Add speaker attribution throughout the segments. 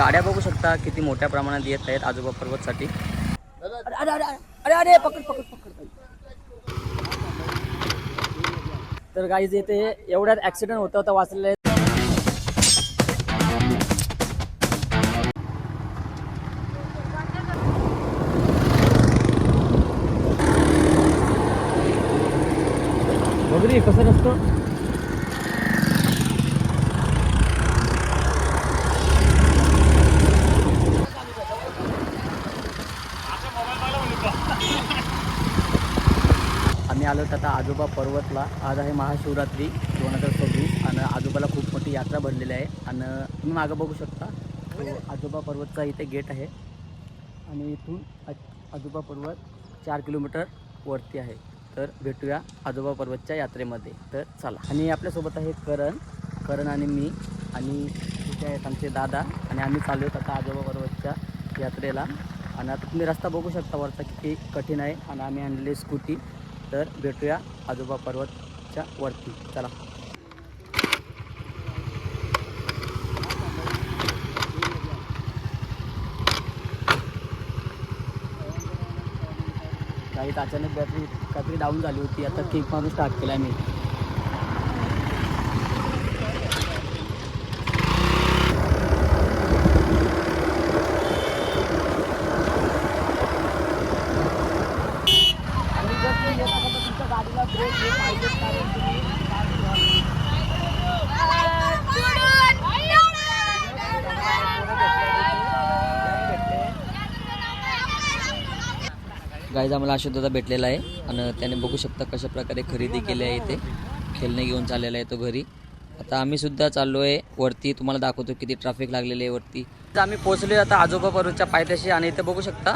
Speaker 1: गाड्या बघू शकता किती मोठ्या प्रमाणात येत आहेत आजोबा पर्वतसाठी. अरे अरे अरे अरे पकड पकड पकड तर गाईज येथे एवढ्यात ऍक्सिडेंट होता होता वाचलेलं वगैरे कसं नसतं आम्ही आलो आता आजोबा पर्वतला. आज आहे महाशिवरात्री दोन हजार सव्वीस आणि आजोबाला खूप मोठी यात्रा भरलेली आहे. आणि तुम्ही मागं बघू शकता तो आजोबा पर्वतचा इथे गेट आहे. आणि इथून आजोबा पर्वत चार किलोमीटर वरती आहे. तर भेटूया आजोबा पर्वतच्या यात्रेमध्ये. तर चला. आणि आपल्यासोबत आहे करण. करण आणि मी. आणि तिथे आहेत आमचे दादा. आणि आम्ही चाललो आहोत आता आजोबा पर्वतच्या यात्रेला. आणि आता तुम्ही रस्ता बघू शकता वरचा किती कठीण आहे. आणि आम्ही आणलेली स्कूटी. तर भेटूया आजोबा पर्वतच्या वरती. चला. काही अचानक बॅटरी काहीतरी डाऊन झाली होती. आता केक मारून स्टार्ट केला मी आणि जर तुम्ही येत असाल तर तुमच्या गाडीला ब्रेक हे पाहिजेच कारण तुम्ही गाईज आम्हाला अशोक दादा भेटलेला आहे आणि त्याने बघू शकता कशा प्रकारे खरेदी केली आहे इथे. खेळणे घेऊन चाललेला आहे तो घरी. आता आम्ही सुद्धा चाललो आहे वरती. तुम्हाला दाखवतो किती ट्रॅफिक लागलेली आहे वरती. तर आम्ही पोहोचलो आता आजोबा परूच्या पायथ्याशी आणि इथे बघू शकता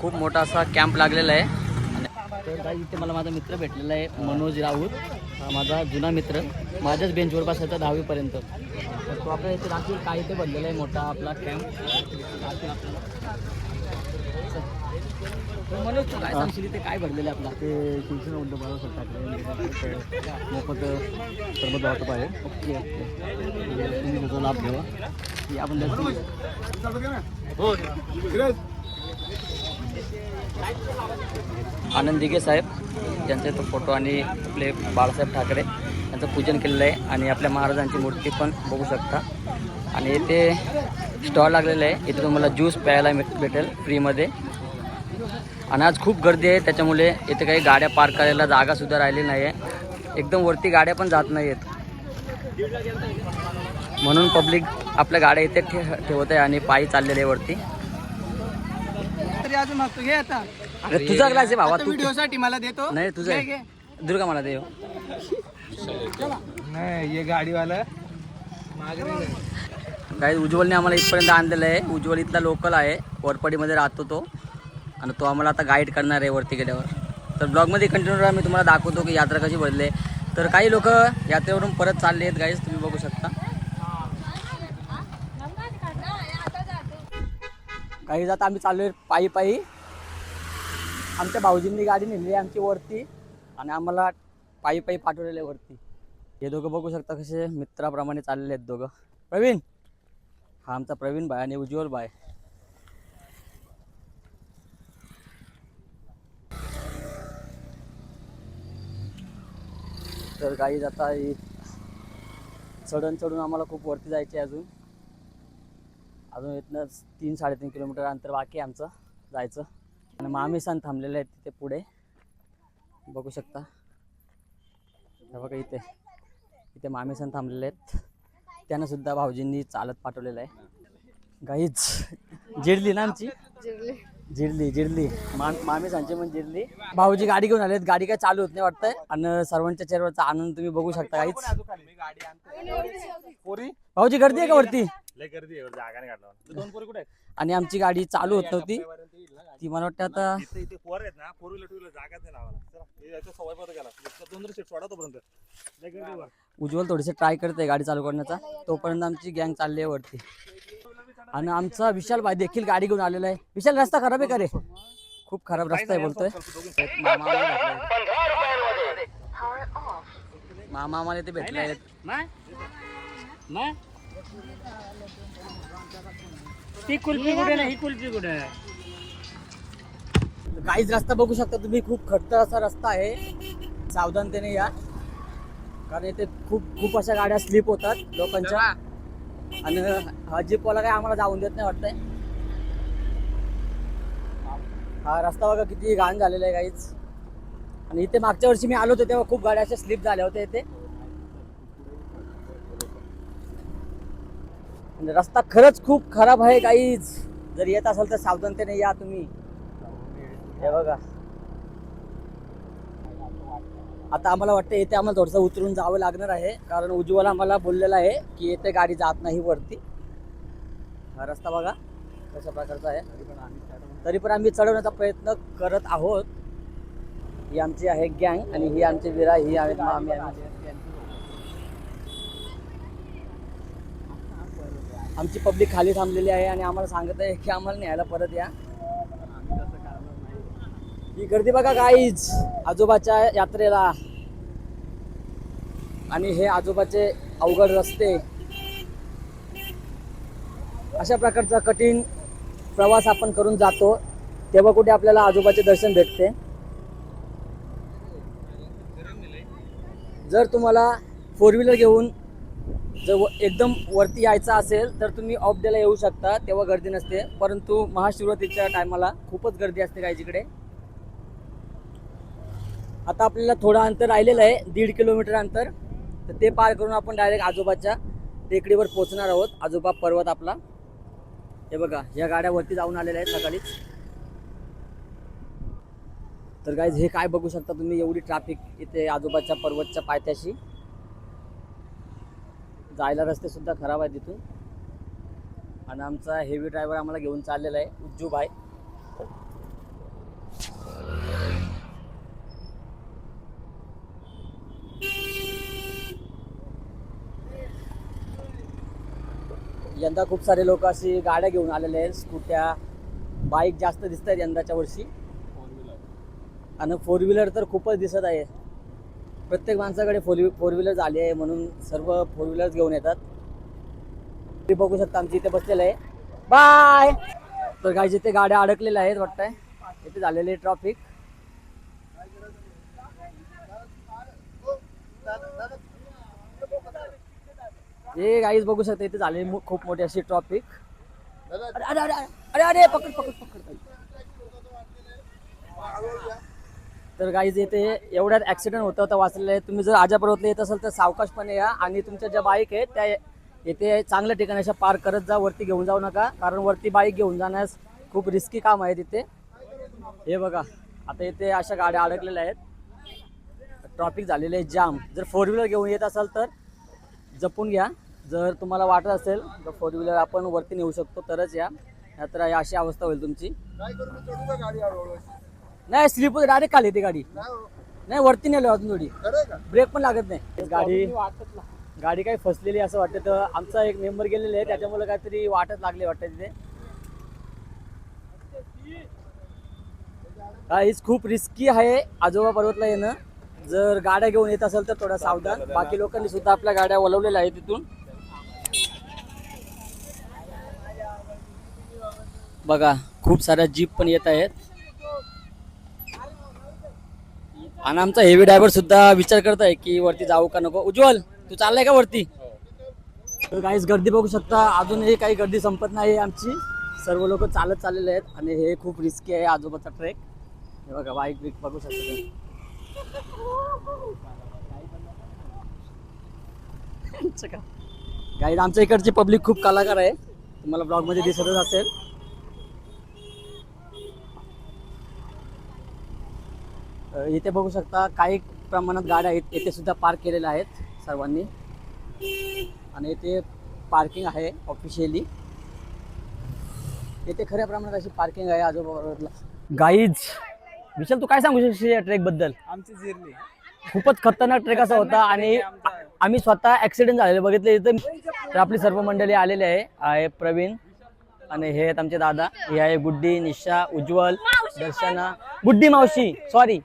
Speaker 1: खूप मोठा असा कॅम्प लागलेला आहे. आणि तर इथे मला माझा मित्र भेटलेला आहे मनोज राऊत. माझा जुना मित्र. माझ्याच बेंचवर बसायचा दहावीपर्यंत. तो आपल्या इथे दाखवेल काय इथे बनलेला आहे मोठा आपला कॅम्प आपल्याला मनोज तू काय सांगशील इथे? काय भरलेलं आहे आपला?
Speaker 2: ते शिवसेना उद्धव बाळासाहेब ठाकरे मोफत सरबत वाटप आहे.
Speaker 1: ओके
Speaker 2: तुम्ही त्याचा लाभ घ्यावा
Speaker 1: की आपण जास्त- आनंद दिघे साहेब त्यांचे तो फोटो आणि आपले बाळासाहेब ठाकरे यांचं पूजन केलेलं आहे आणि आपल्या महाराजांची मूर्ती पण बघू शकता. आणि इथे स्टॉल लागलेलं आहे. इथे तुम्हाला ज्यूस प्यायला भेट- भेटेल फ्रीमध्ये आणि आज खूप गर्दी आहे त्याच्यामुळे इथे काही गाड्या पार्क करायला जागासुद्धा राहिली नाही आहे एकदम वरती गाड्या पण जात नाही आहेत म्हणून पब्लिक आपल्या गाड्या इथे ठे ठेवत आहे आणि पायी चाललेले आहे वरती.
Speaker 3: तरी अजून मागतो घे आता.
Speaker 1: अरे तुझा ग्लास आहे भावा तू
Speaker 3: व्हिडिओ साठी मला देतो
Speaker 1: नाही तुझा. दुर्गा मला देव
Speaker 3: नाही ये गाडीवाला. मागरे
Speaker 1: काही उज्ज्वलने आम्हाला इथपर्यंत आणलेलं आहे. उज्ज्वल इथला लोकल आहे. वरपडीमध्ये राहतो तो. आणि तो आम्हाला आता गाईड करणार आहे वरती गेल्यावर. तर ब्लॉगमध्ये कंटिन्यू राहा मी तुम्हाला दाखवतो की यात्रा कशी भरली आहे. तर काही लोक यात्रेवरून परत चालले आहेत गाईज तुम्ही बघू शकता. काही जात आम्ही चाललो आहे पायी पायी. आमच्या भाऊजींनी गाडी नेली आहे आमची वरती आणि आम्हाला पायी पायी पाठवलेले आहे वरती. हे दोघं बघू शकता कसे मित्राप्रमाणे चाललेले आहेत दोघं. प्रवीण. हा आमचा प्रवीण बाय आणि उज्ज्वल बाय तर गाईज आता चढण चढून आम्हाला खूप वरती जायचे अजून. अजून इथनं तीन साडेतीन किलोमीटर अंतर बाकी आमचं जायचं. आणि मामेसान थांबलेले आहेत तिथे पुढे. बघू शकता. बघा इथे. इथे मामेसन थांबलेले आहेत. त्यांना सुद्धा भाऊजींनी चालत पाठवलेलं आहे. गाईच. जिरली ना आमची? जिरली. जिरली मा मामेसांची पण जिरली. भाऊजी गाडी घेऊन आलेत. गाडी काय चालू होत नाही वाटतंय. आणि सर्वांच्या चेहऱ्यावरचा आनंद तुम्ही बघू शकता काहीच.
Speaker 2: पोरी?
Speaker 1: भाऊजी गर्दी आहे का वरती?
Speaker 2: लय गर्दी आहे. जागा नाही काढला दोन पोरी कुठे आहेत?
Speaker 1: आणि आमची गाडी चालू होत नव्हती. ती मला वाटतं आता. उज्ज्वल थोडेसे ट्राय करते गाडी चालू करण्याचा. तोपर्यंत आमची गँग चालली आहे वरती. आणि आमचा विशाल भाई देखील गाडी घेऊन आलेला आहे. विशाल रस्ता खराब आहे का रे? खूप खराब रस्ता आहे बोलतोय. मामा मला ते इथे भेटले आहेत.
Speaker 4: ती कुल्फी कुठे नाही ही कुल्फी कुठे
Speaker 1: काहीच रस्ता बघू शकता तुम्ही. खूप खडतर असा रस्ता आहे. सावधानतेने या. कारण इथे खूप खूप अशा गाड्या स्लिप होतात लोकांच्या. आणि हा जीपवाला काय आम्हाला जाऊन देत नाही वाटतंय. हा रस्ता बघा किती घाण झालेला आहे काहीच आणि इथे मागच्या वर्षी मी आलो होतो तेव्हा खूप गाड्या अशा स्लिप झाल्या होत्या इथे. रस्ता खरंच खूप खराब आहे काहीच जर येत असाल तर सावधानतेने या तुम्ही. हे बघा. आता आम्हाला वाटतं इथे आम्हाला थोडंसं उतरून जावं लागणार आहे. कारण उज्ज्वल आम्हाला बोललेलं आहे की येथे गाडी जात नाही वरती. हा रस्ता बघा कशा प्रकारचा आहे. तरी पण आम्ही चढवण्याचा प्रयत्न करत आहोत. ही आमची आहे गँग आणि ही आमची विरा ही आहेत आम्ही आमची पब्लिक खाली थांबलेली आहे आणि आम्हाला सांगत आहे की आम्हाला न्यायला परत या. ही गर्दी बघा काहीच आजोबाच्या यात्रेला. आणि हे आजोबाचे अवघड रस्ते. अशा प्रकारचा कठीण प्रवास आपण करून जातो. तेव्हा कुठे आपल्याला आजोबाचे दर्शन भेटते. जर तुम्हाला फोर व्हीलर घेऊन जर व- एकदम वरती यायचं असेल तर तुम्ही ऑफ डेला येऊ शकता तेव्हा गर्दी नसते. परंतु महाशिवरात्रीच्या टायमाला खूपच गर्दी असते काही जिकडे. आता आपल्याला थोडं अंतर राहिलेलं आहे दीड किलोमीटर अंतर. तर ते पार करून आपण डायरेक्ट आजोबाच्या टेकडीवर पोहोचणार आहोत. आजोबा पर्वत आपला. हे बघा या गाड्यावरती जाऊन आलेल्या आहेत सकाळीच. तर गाईज हे काय बघू शकता तुम्ही? एवढी ट्रॅफिक इथे आजोबाच्या पर्वतच्या पायथ्याशी. जायला रस्तेसुद्धा खराब आहेत तिथून आणि आमचा हेवी ड्रायव्हर आम्हाला घेऊन चाललेला आहे उज्जू भाई यंदा खूप सारे लोक अशी गाड्या घेऊन आलेले आहेत स्कूट्या बाईक जास्त दिसत आहेत यंदाच्या वर्षी. आणि फोर व्हीलर तर खूपच दिसत आहे. प्रत्येक माणसाकडे फोर फोर व्हीलर झाली आहे म्हणून सर्व फोर व्हीलर्स घेऊन येतात. ते बघू शकता आमची इथे बसलेलं आहे. बाय तर काही जिथे गाड्या अडकलेल्या आहेत वाटतंय. इथे झालेली ट्रॉफिक हे गाईज बघू शकता इथे झालेली मो- खूप मोठी अशी ट्रॉफिक अरे अरे अरे अरे अरे पकड पकड पकड तर गाईज इथे एवढ्यात ऍक्सिडेंट होतं होतं वाचलेलं आहे. तुम्ही जर आजा पर्वतला येत असाल तर सावकाशपणे या. आणि तुमच्या ज्या बाईक आहेत त्या येथे चांगल्या ठिकाणी अशा पार करत जा वरती घेऊन जाऊ नका. कारण वरती बाईक घेऊन जाण्यास खूप रिस्की काम आहे तिथे हे बघा आता इथे अशा गाड्या अडकलेल्या आहेत. ट्रॉफिक झालेले आहे जाम जर फोर व्हीलर घेऊन येत असाल तर जपून घ्या. जर तुम्हाला वाटत असेल तर फोर व्हीलर आपण वरती नेऊ शकतो तरच या. नाहीतर अशी अवस्था होईल तुमची. नाही स्लिप डायरेक्ट खाली येते गाडी. नाही वरती नेलो अजून थोडी. ब्रेक पण लागत नाही. गाडी गाडी काही फसलेली असं वाटतं तर आमचा एक मेंबर गेलेले आहे त्याच्यामुळे काहीतरी वाटत लागले वाटतं तिथे. काहीच खूप रिस्की आहे आजोबा पर्वतला येणं. जर गाड्या घेऊन येत असेल तर थोडा सावधान. बाकी लोकांनी सुद्धा आपल्या गाड्या वळवलेल्या आहेत तिथून बघा खूप साऱ्या जीप पण येत आहेत. आणि आमचा हेवी ड्रायव्हर सुद्धा विचार करत आहे की वरती जाऊ का नको. उज्ज्वल तू चाललाय का वरती? काहीच गर्दी बघू शकता. अजूनही काही गर्दी संपत नाही आमची. सर्व लोक चालत चाललेले आहेत आणि हे खूप रिस्की आहे आजोबाचा ट्रेक हे बघा बाईक बिक बघू शकता गाईड आमच्या इकडची पब्लिक खूप कलाकार आहे. तुम्हाला ब्लॉगमध्ये दिसतच असेल. इथे बघू शकता काही प्रमाणात गाड्या आहेत. येथे सुद्धा पार्क केलेल्या आहेत सर्वांनी. आणि इथे पार्किंग आहे ऑफिशियली येथे खऱ्या प्रमाणात अशी पार्किंग आहे आजूबाजूला. गाईज विशाल तू काय सांगू शकशील या ट्रेकबद्दल?
Speaker 3: आमची जिरली
Speaker 1: खूपच खतरनाक ट्रेक असा होता आणि आम्ही स्वतः ऍक्सिडेंट झालेले. बघितले इथं तर आपली सर्व मंडळी आलेली आहे. आहे प्रवीण आणि हे आहेत आमचे दादा. हे आहे गुड्डी निशा उज्ज्वल दर्शना. गुड्डी मावशी सॉरी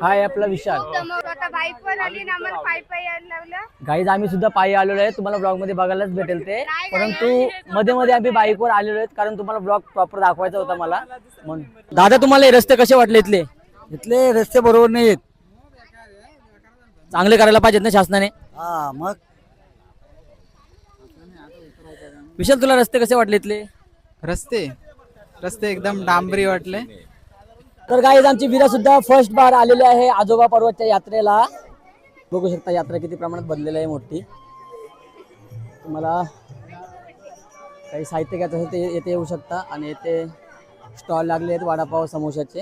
Speaker 1: हा आहे आपला विशाल.
Speaker 5: समोर आता बाईक पण आली ना आम्हाला पायी पायी यायला लावलं
Speaker 1: गाईज आम्ही सुद्धा पायी आलेलो आहे. तुम्हाला ब्लॉगमध्ये बघायलाच भेटेल ते. परंतु मध्ये मध्ये आम्ही बाईकवर आलेलो आहेत कारण तुम्हाला ब्लॉग प्रॉपर दाखवायचा होता मला. म्हणून. दादा तुम्हाला हे रस्ते कसे वाटले इथले?
Speaker 6: इथले रस्ते बरोबर नाही आहेत
Speaker 1: चांगले करायला पाहिजेत ना शासनाने?
Speaker 6: हा मग?
Speaker 1: विशाल तुला रस्ते कसे वाटले इथले?
Speaker 3: रस्ते. रस्ते एकदम डांबरी वाटले.
Speaker 1: तर गाईज आमची विरा सुद्धा फर्स्ट बार आलेली आहे आजोबा पर्वतच्या यात्रेला. बघू शकता यात्रा किती प्रमाणात बदलेली आहे मोठी. तुम्हाला काही साहित्य घ्यायचं असेल ते येथे येऊ शकता आणि येथे स्टॉल लागले आहेत वडापाव समोशाचे.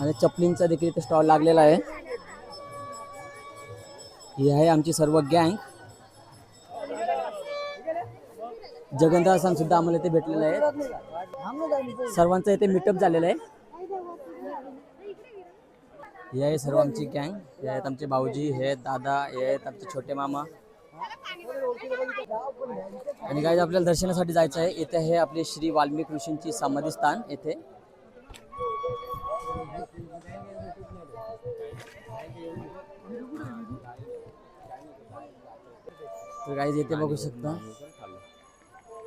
Speaker 1: आणि चपलींचा देखील इथे स्टॉल लागलेला आहे. ही आहे आमची सर्व गँग जगंदा सण सुद्धा आम्हाला इथे भेटलेला आहे सर्वांचं इथे मिटअप झालेलं आहे. हे आहे सर्व आमची गँग हे आहेत आमचे भाऊजी हे आहेत दादा हे आहेत आमचे छोटे मामा. आणि काय आपल्याला दर्शनासाठी जायचं आहे. इथे हे आपले श्री वाल्मिक ऋषींची समाधी स्थान येथे तर काही इथे बघू शकता.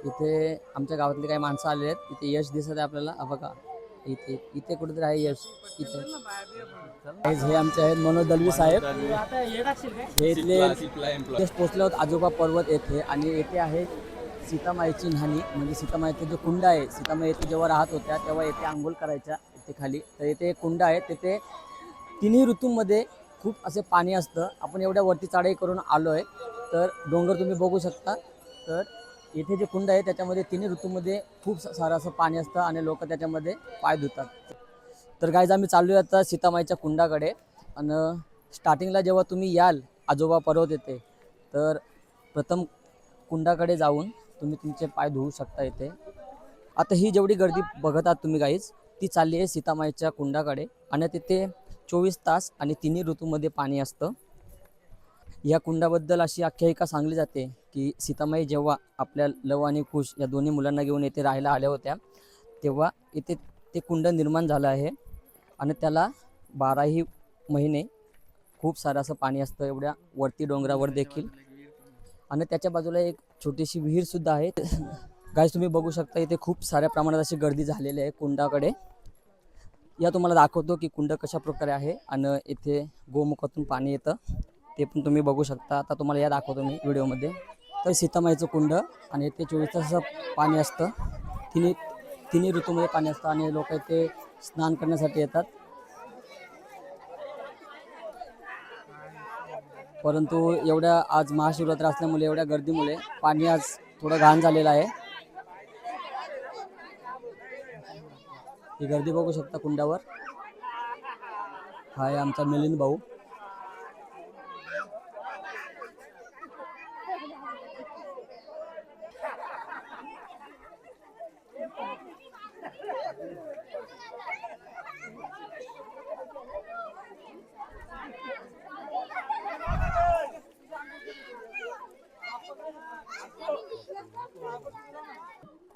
Speaker 1: इथे आमच्या गावातले काही माणसं आले आहेत. इथे यश दिसत आहे आपल्याला. हा बघा. इथे इथे कुठेतरी आहे यश. इथे. हे आमचे आहेत मनोज दलवी साहेब. हे इथले इथेच पोचले आहोत आजोबा पर्वत येथे आणि येथे आहे सीतामाईची न्हाणी म्हणजे सीतामाईचे जो कुंड आहे सीतामाई येथे जेव्हा राहत होत्या तेव्हा येथे आंघोळ करायच्या इथे खाली. तर येथे एक कुंड आहे. तिथे तिन्ही ऋतूंमध्ये खूप असे पाणी असतं. आपण एवढ्या वरती चढाई करून आलो आहे तर डोंगर तुम्ही बघू शकता. तर इथे जे कुंड आहे त्याच्यामध्ये तिन्ही ऋतूमध्ये खूप सारं असं पाणी असतं आणि लोक त्याच्यामध्ये पाय धुतात. तर गाईज आम्ही चाललो आहे आता सीतामाईच्या कुंडाकडे आणि स्टार्टिंगला जेव्हा तुम्ही याल आजोबा पर्वत येते तर प्रथम कुंडाकडे जाऊन तुम्ही तुमचे पाय धुवू शकता इथे. आता ही जेवढी गर्दी बघत आहात तुम्ही गाईज ती चालली आहे सीतामाईच्या कुंडाकडे. आणि तिथे चोवीस तास आणि तिन्ही ऋतूमध्ये पाणी असतं. या कुंडाबद्दल अशी आख्यायिका सांगली जाते की सीतामाई जेव्हा आपल्या लव आणि कुश या दोन्ही मुलांना घेऊन येथे राहायला आल्या होत्या तेव्हा इथे ते कुंड निर्माण झालं आहे आणि त्याला बाराही महिने खूप सारं असं पाणी असतं एवढ्या वरती डोंगरावर देखील. आणि त्याच्या बाजूला एक छोटीशी विहीरसुद्धा आहे. गाईज तुम्ही बघू शकता इथे खूप साऱ्या प्रमाणात अशी गर्दी झालेली आहे कुंडाकडे. या तुम्हाला दाखवतो की कुंड कशा प्रकारे आहे आणि इथे गोमुखातून पाणी येतं. ते पण तुम्ही बघू शकता. आता तुम्हाला या दाखवतो मी व्हिडिओमध्ये. तर सीतामाईचं कुंड आणि ते चोवीस तास पाणी असतं. तिन्ही तिन्ही ऋतूमध्ये पाणी असतं आणि लोक इथे स्नान करण्यासाठी येतात. परंतु एवढ्या आज महाशिवरात्र असल्यामुळे एवढ्या गर्दीमुळे पाणी आज थोडं घाण झालेलं आहे. ही गर्दी बघू शकता कुंडावर. हा आहे आमचा मिलिंद भाऊ.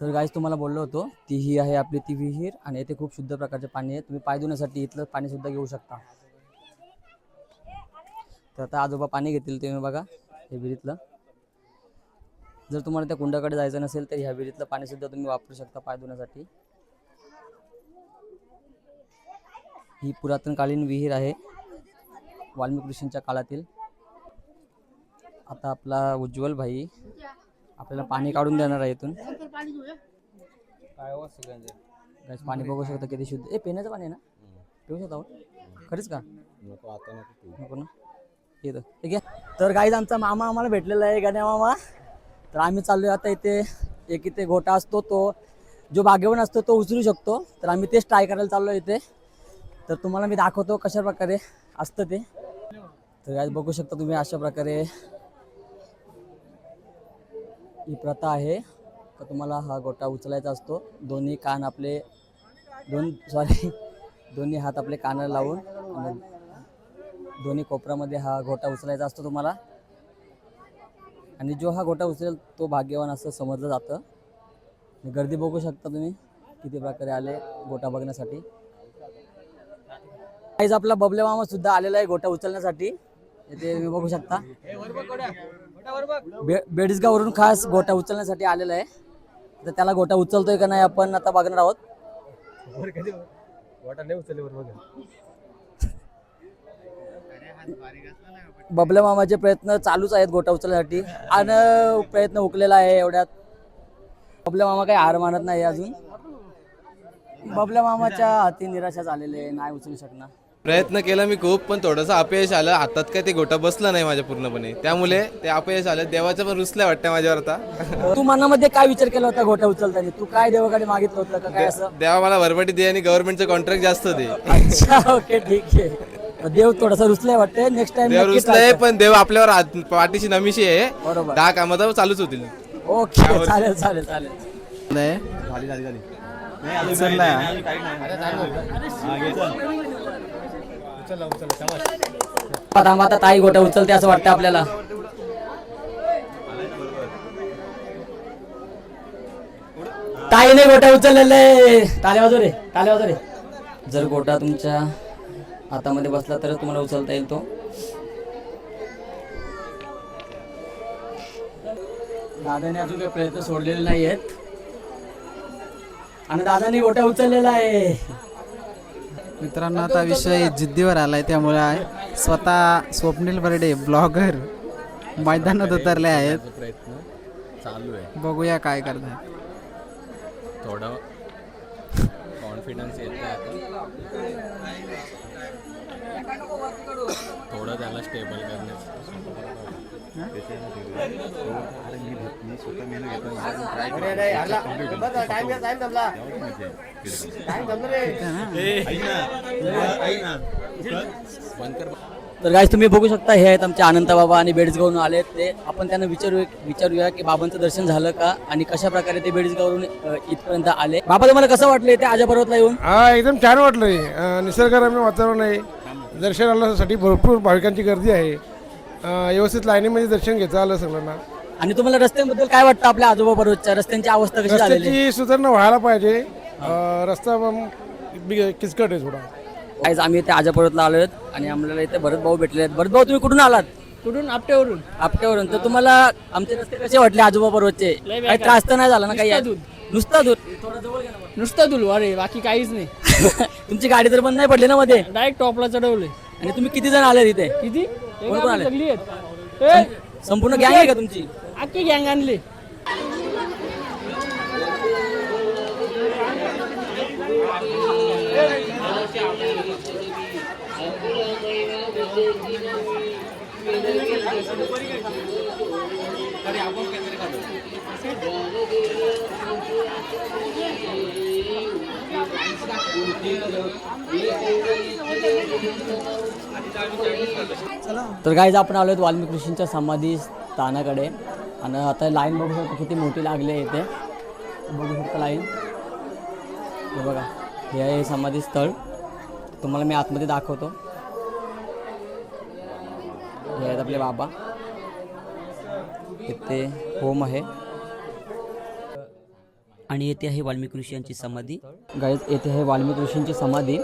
Speaker 1: तर गाईज तुम्हाला बोललो होतो ती ही आहे आपली ती विहीर आणि येथे खूप शुद्ध प्रकारचे पाणी आहे. तुम्ही पाय धुण्यासाठी इथलं पाणी सुद्धा घेऊ शकता. तर आता आजोबा पाणी घेतील तुम्ही बघा हे विहिरीतलं. जर तुम्हाला त्या कुंडाकडे जायचं नसेल तर ह्या विहिरीतलं पाणी सुद्धा तुम्ही वापरू शकता पाय धुण्यासाठी. ही पुरातनकालीन विहीर आहे वाल्मिक ऋषींच्या काळातील. आता आपला उज्ज्वल भाई आपल्याला पाणी काढून देणार आहे इथून. गाईस पाणी बघू शकता किती शुद्ध. ए पिण्याचं पाणी आहे ना? पिऊ शकता आपण? खरंच का? नको ना? येतं ठीक आहे तर गाईज आमचा मामा आम्हाला भेटलेला आहे गण्या मामा. तर आम्ही चाललोय आता इथे. एक इथे गोटा असतो तो. जो बागेवन असतो तो उचलू शकतो. तर आम्ही तेच ट्राय करायला चाललो इथे. तर तुम्हाला मी दाखवतो कशा प्रकारे असतं ते. तर गाईज बघू शकता तुम्ही अशा प्रकारे. ही प्रथा आहे. तर तुम्हाला हा गोटा उचलायचा असतो. दोन्ही कान आपले दोन सॉरी दोन्ही हात आपले कानाला लावून दोन्ही कोपऱ्यामध्ये हा गोटा उचलायचा असतो तुम्हाला. आणि जो हा गोटा उचलेल तो भाग्यवान असं समजलं जातं. गर्दी बघू शकता तुम्ही किती प्रकारे आले गोटा बघण्यासाठी. आईज आपला बबले मामा सुद्धा आलेला आहे गोटा उचलण्यासाठी. ते तुम्ही बघू शकता. बे बेडसगाववरून खास गोटा उचलण्यासाठी आलेला आहे. तर त्याला गोटा उचलतोय का नाही आपण आता बघणार आहोत. बबल्या मामाचे प्रयत्न चालूच आहेत गोटा उचलण्यासाठी. आणि प्रयत्न हुकलेला आहे एवढ्यात. बबल्या मामा काही हार मानत नाही अजून. बबल्या मामाच्या हाती निराशा झालेली आहे नाही उचलू शकणार.
Speaker 7: प्रयत्न केला मी खूप पण थोडंसं अपयश आलं. हातात काय ते गोटा बसला नाही माझ्या पूर्णपणे. त्यामुळे ते अपयश आलं. देवाचं पण रुसल्या वाटतं माझ्यावर आता.
Speaker 1: तू मनामध्ये काय विचार केला होता गोटा उचलताना? तू काय देवाकडे मागितलं होतं का काय असं?
Speaker 7: देवा मला भरभटी दे आणि गव्हर्नमेंटचं कॉन्ट्रॅक्ट जास्त दे.
Speaker 1: अच्छा ओके ठीक आहे. देव थोडासा रुसलाय वाटतंय. नेक्स्ट टाइम
Speaker 7: देव रुसलंय पण देव आपल्यावर हात- पाठीशी नमीशी आहे.
Speaker 1: बरोबर.
Speaker 7: दहा कामात चालूच होतील.
Speaker 1: ओके चालेल चालेल चालेल. आता आता ताई गोट्या उचलते असं वाटतं आपल्याला. ताईने गोट्या उचललेला आहे. टाले वाजव रे टाल्या वाजव रे जर गोटा तुमच्या हातामध्ये बसला तर तुम्हाला उचलता येईल तो. दादाने अजून काही प्रयत्न सोडलेले नाही आहेत आणि दादाने गोट्या उचललेला आहे.
Speaker 3: मित्रांनो आता विषय जिद्दीवर आलाय त्यामुळे स्वतः स्वप्नील बर्डे ब्लॉगर मैदानात उतरले आहेत.
Speaker 8: प्रयत्न चालू आहे.
Speaker 3: बघूया काय करतात.
Speaker 8: थोडं कॉन्फिडन्स येत आहे आता. थोडं त्याला स्टेबल
Speaker 1: तर गाईज तुम्ही बघू शकता हे आहेत आमचे आनंद बाबा आणि बेडसगावरून आले ते आपण त्यांना विचारू विचारूया की बाबांचं दर्शन झालं का आणि कशा प्रकारे ते बेडसगावरून इथपर्यंत आले. बाबा तुम्हाला कसं वाटलं ते आजा पर्वतला येऊन?
Speaker 9: हा एकदम छान वाटलं निसर्गरम्य वातावरण आहे. दर्शनासाठी भरपूर भाविकांची गर्दी आहे. अं, व्यवस्थित लाईनीमध्ये दर्शन घेता आलं सगळ्यांना.
Speaker 1: आणि तुम्हाला रस्त्यांबद्दल काय वाटतं आपल्या आजोबा पर्वतच्या रस्त्यांची अवस्था कशी झालेली आहे?
Speaker 9: रस्त्याची सुधारणा व्हायला पाहिजे. अं, रस्ता पण बी- किचकट आहे थोडा.
Speaker 1: आज आम्ही इथे आजा पर्वतला आलो आहेत आणि आम्हाला इथे भरत भाऊ भेटले आहेत. भरत भाऊ तुम्ही कुठून आलात?
Speaker 4: कुठून? आपट्यावरून.
Speaker 1: आपट्यावरून. तर तुम्हाला आमचे रस्ते कसे वाटले आजोबा पर्वतचे
Speaker 4: लय
Speaker 1: काही त्रास तर नाही झाला ना काही?
Speaker 4: नुसता दूध.
Speaker 1: नुसता दूध थोडं जवळ घ्या ना
Speaker 4: नुसतं दुलवा रे बाकी काहीच नाही.
Speaker 1: तुमची गाडी तर बंद नाही पडली ना मध्ये?
Speaker 4: डायरेक्ट टॉपला चढवले
Speaker 1: आणि तुम्ही किती जण आले तिथे
Speaker 4: किती?
Speaker 1: कोण कोण आले?
Speaker 4: सगळी आहेत. ए,
Speaker 1: संपूर्ण गॅंग आहे का तुमची?
Speaker 4: अख्खी गँग आणली.
Speaker 1: तर गाईज आपण आलो आहेत वाल्मिक ऋषींच्या समाधी स्थानाकडे. आणि आता लाईन बघू शकतो किती मोठी लागली आहे इथे. बघू शकता लाईन हे बघा हे आहे समाधी स्थळ. तुम्हाला मी आतमध्ये दाखवतो. हे आहेत आपले बाबा. इथे होम आहे. आणि येथे आहे वाल्मिकी ऋषी यांची समाधी. गाईज येथे आहे वाल्मिकी ऋषींची समाधी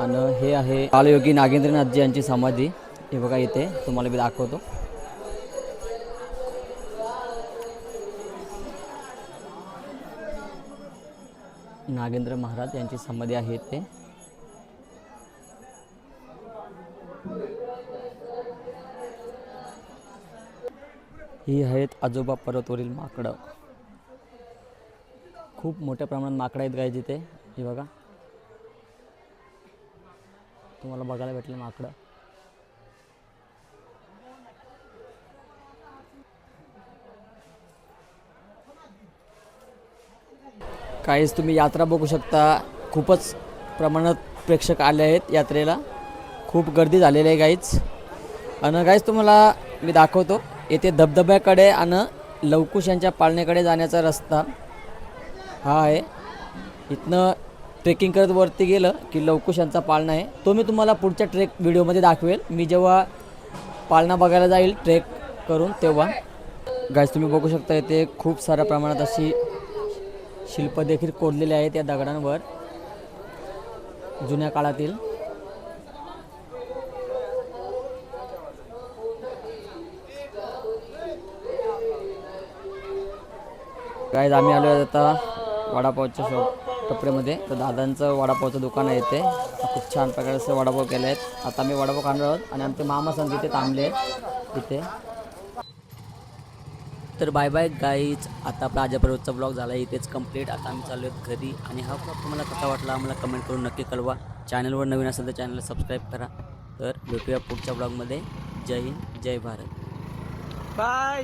Speaker 1: आणि हे आहे कालयोगी नागेंद्रनाथजी यांची समाधी. हे बघा इथे तुम्हाला मी दाखवतो. नागेंद्र महाराज यांची समाधी आहे इथे. ही आहेत आजोबा पर्वतवरील माकडं. खूप मोठ्या प्रमाणात माकडं आहेत गाय जिथे हे बघा. तुम्हाला बघायला भेटलं माकडं. काहीच तुम्ही यात्रा बघू शकता. खूपच प्रमाणात प्रेक्षक आले आहेत यात्रेला. खूप गर्दी झालेली आहे गाईच आणि गाईच तुम्हाला मी दाखवतो. येथे धबधब्याकडे आणि लवकुश यांच्या पाळण्याकडे जाण्याचा रस्ता. हा आहे. इथनं ट्रेकिंग करत वरती गेलं की लवकुश यांचा पाळणा आहे. तो मी तुम्हाला पुढच्या ट्रेक व्हिडिओमध्ये दाखवेल. मी जेव्हा पाळणा बघायला जाईल ट्रेक करून तेव्हा. गायस तुम्ही बघू शकता इथे खूप साऱ्या प्रमाणात अशी शिल्प देखील कोरलेली आहेत या दगडांवर. जुन्या काळातील. गायज आम्ही आलो आता वडापावच्या शॉप टपऱ्यामध्ये तर दादांचं वडापावचं दुकान आहे इथे. खूप छान प्रकारे असं वडापाव केले आहेत. आता आम्ही वडापाव खाणार आहोत आणि आमचे मामा सण तिथे थांबले आहेत. तर बाय बाय गाईज आता आपला आजापर्वतचा ब्लॉग झाला इथेच कंप्लीट आता आम्ही चाललो आहेत घरी. आणि हा ब्लॉग तुम्हाला कसा वाटला आम्हाला कमेंट करून नक्की कळवा. चॅनलवर नवीन असेल तर चॅनलला सबस्क्राईब करा. तर भेटूया पुढच्या ब्लॉगमध्ये जय हिंद जय भारत.
Speaker 4: बाय